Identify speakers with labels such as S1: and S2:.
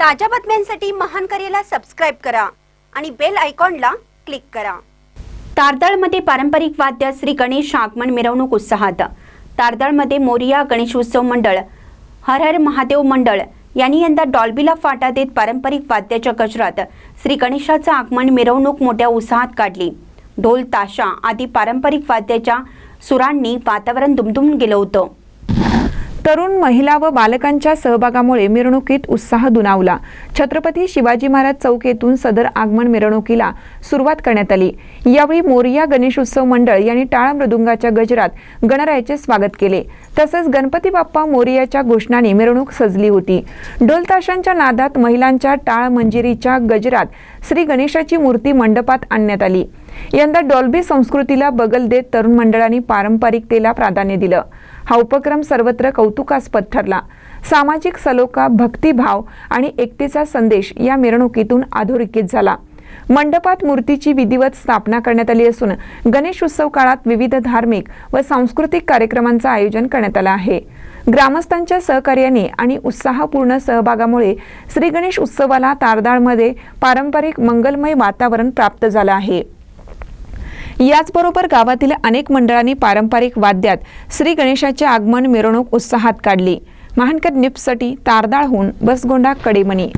S1: ताज्या बातम्यांसाठी महान करेला सबस्क्राईब करा आणि बेल आयकॉनला क्लिक करा. तारदाळमध्ये पारंपरिक वाद्य श्री गणेश आगमन मिरवणूक उत्साहात. तारदाळमध्ये मोरिया गणेशोत्सव मंडळ हर हर महादेव मंडळ यांनी यंदा डॉल्बीला फाटा देत पारंपरिक वाद्याच्या गजरात श्री गणेशाचं आगमन मिरवणूक मोठ्या उत्साहात काढली. ढोल ताशा आदी पारंपरिक वाद्याच्या सुरांनी वातावरण दुमदुमून गेलं होतं.
S2: तरुण महिला व बालकांच्या सहभागामुळे मिरवणुकीत उत्साह दुनावला छत्रपती शिवाजी महाराज चौक येथून सदर आगमन मिरवणुकीला सुरुवात करण्यात आली. यावेळी मोरिया गणेशोत्सव मंडळ यांनी टाळ मृदुंगाच्या गजरात गणरायाचे स्वागत केले. तसेच गणपती बाप्पा मोरियाच्या घोषणाने मिरवणूक सजली होती. ढोल ताशांच्या नादात महिलांच्या टाळ मंजिरीच्या गजरात श्री गणेशाची मूर्ती मंडपात आणण्यात आली. यंदा डॉल्बी संस्कृतीला बगल देत तरुण मंडळांनी पारंपरिकतेला प्राधान्य दिलं. हा उपक्रम सर्वत्र कौतुकास्पद ठरला. सामाजिक सलोखा भक्तिभाव आणि एकतेचा संदेश या मिरवणुकीतून अधोरेखित झाला. मंडपात मूर्तीची विधिवत स्थापना करण्यात आली असून गणेश उत्सव काळात विविध धार्मिक व सांस्कृतिक कार्यक्रमांचं आयोजन करण्यात आलं आहे. ग्रामस्थांच्या सहकार्याने आणि उत्साहपूर्ण सहभागामुळे श्री गणेश उत्सवाला तारदाळमध्ये पारंपरिक मंगलमय वातावरण प्राप्त झालं आहे. याचबरोबर गावातील अनेक मंडळांनी पारंपरिक वाद्यात श्री गणेशाचे आगमन मिरवणूक उत्साहात काढली. महानकर निप्ससाठी तारदाळहून बसगोंडा कडेमणी.